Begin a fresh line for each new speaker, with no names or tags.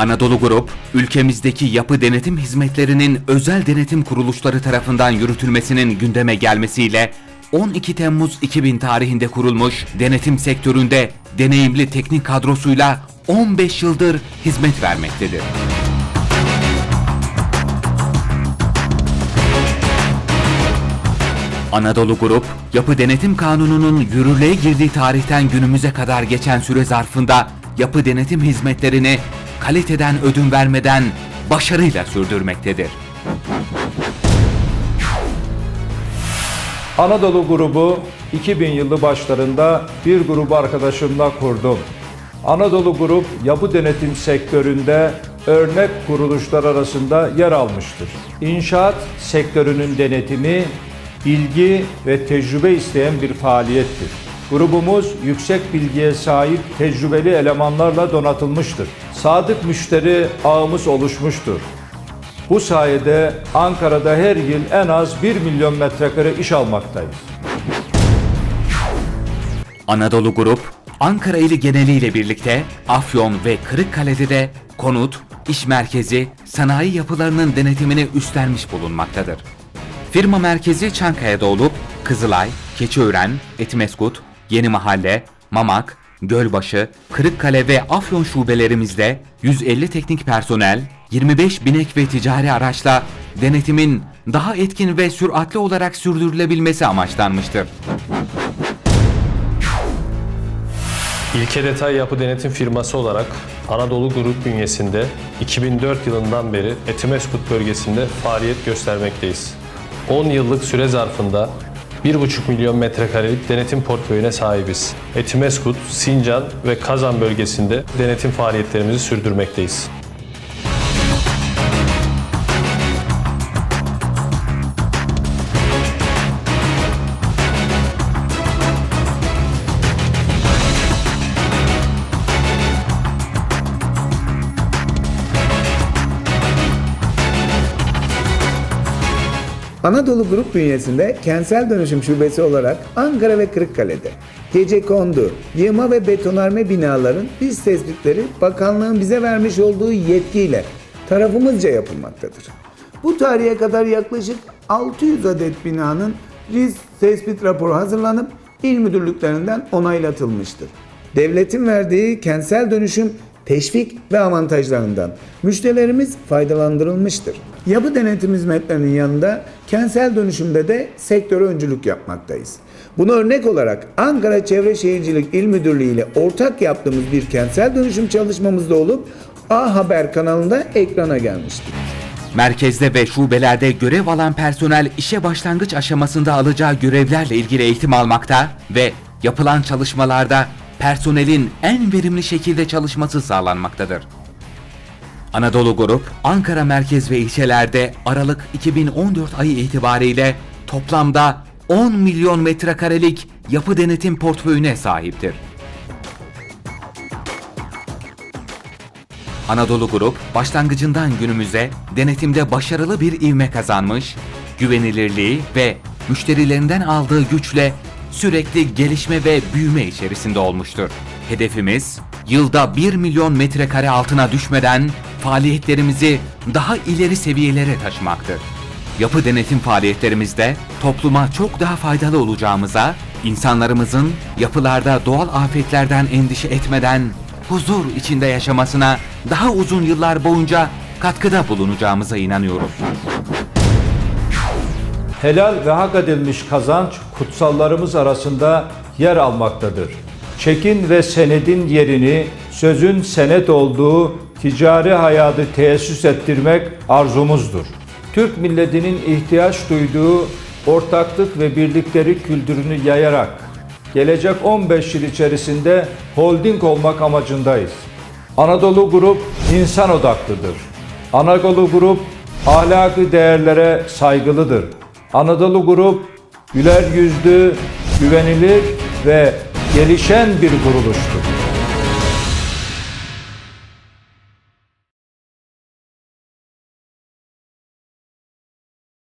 Anadolu Grup, ülkemizdeki yapı denetim hizmetlerinin özel denetim kuruluşları tarafından yürütülmesinin gündeme gelmesiyle 12 Temmuz 2000 tarihinde kurulmuş denetim sektöründe deneyimli teknik kadrosuyla 15 yıldır hizmet vermektedir. Anadolu Grup, Yapı Denetim Kanunu'nun yürürlüğe girdiği tarihten günümüze kadar geçen süre zarfında yapı denetim hizmetlerini kaliteden ödün vermeden başarıyla sürdürmektedir.
Anadolu grubu 2000 yılı başlarında bir grubu arkadaşımla kurdum. Anadolu Grup yapı denetim sektöründe örnek kuruluşlar arasında yer almıştır. İnşaat sektörünün denetimi bilgi ve tecrübe isteyen bir faaliyettir. Grubumuz yüksek bilgiye sahip tecrübeli elemanlarla donatılmıştır. Sadık müşteri ağımız oluşmuştur. Bu sayede Ankara'da her yıl en az 1 milyon metrekare iş almaktayız.
Anadolu Grup, Ankara ili geneliyle birlikte Afyon ve Kırıkkale'de de konut, iş merkezi, sanayi yapılarının denetimini üstlenmiş bulunmaktadır. Firma merkezi Çankaya'da olup Kızılay, Keçiören, Etimeskut, Yeni Mahalle, Mamak, Gölbaşı, Kırıkkale ve Afyon şubelerimizde 150 teknik personel, 25 binek ve ticari araçla denetimin daha etkin ve süratli olarak sürdürülebilmesi amaçlanmıştır.
İlke Detay Yapı Denetim Firması olarak Anadolu Grup bünyesinde 2004 yılından beri Etimeskut bölgesinde faaliyet göstermekteyiz. 10 yıllık süre zarfında 1,5 milyon metrekarelik denetim portföyüne sahibiz. Etimeskut, Sincan ve Kazan bölgesinde denetim faaliyetlerimizi sürdürmekteyiz.
Anadolu Grup bünyesinde kentsel dönüşüm şubesi olarak Ankara ve Kırıkkale'de gece kondu, yığma ve betonarme binaların biz tespitleri bakanlığın bize vermiş olduğu yetkiyle tarafımızca yapılmaktadır. Bu tarihe kadar yaklaşık 600 adet binanın risk tespit raporu hazırlanıp il müdürlüklerinden onaylatılmıştır. Devletin verdiği kentsel dönüşüm teşvik ve avantajlarından müşterilerimiz faydalandırılmıştır. Yapı denetim hizmetlerinin yanında kentsel dönüşümde de sektöre öncülük yapmaktayız. Bunu örnek olarak Ankara Çevre Şehircilik İl Müdürlüğü ile ortak yaptığımız bir kentsel dönüşüm çalışmamızda olup A Haber kanalında ekrana gelmiştir.
Merkezde ve şubelerde görev alan personel işe başlangıç aşamasında alacağı görevlerle ilgili eğitim almakta ve yapılan çalışmalarda personelin en verimli şekilde çalışması sağlanmaktadır. Anadolu Grup, Ankara merkez ve ilçelerde Aralık 2014 ayı itibariyle toplamda 10 milyon metrekarelik yapı denetim portföyüne sahiptir. Anadolu Grup başlangıcından günümüze denetimde başarılı bir ivme kazanmış, güvenilirliği ve müşterilerinden aldığı güçle sürekli gelişme ve büyüme içerisinde olmuştur. Hedefimiz yılda 1 milyon metrekare altına düşmeden faaliyetlerimizi daha ileri seviyelere taşımaktır. Yapı denetim faaliyetlerimizde topluma çok daha faydalı olacağımıza, insanlarımızın yapılarda doğal afetlerden endişe etmeden huzur içinde yaşamasına daha uzun yıllar boyunca katkıda bulunacağımıza inanıyoruz.
helal ve hak edilmiş kazanç kutsallarımız arasında yer almaktadır. Çekin ve senedin yerini sözün senet olduğu ticari hayatı tesis ettirmek arzumuzdur. Türk milletinin ihtiyaç duyduğu ortaklık ve birlikleri kültürünü yayarak gelecek 15 yıl içerisinde holding olmak amacındayız. Anadolu Grup insan odaklıdır. Anadolu Grup ahlaki değerlere saygılıdır. Anadolu Grup güler yüzlü, güvenilir ve gelişen bir kuruluştur.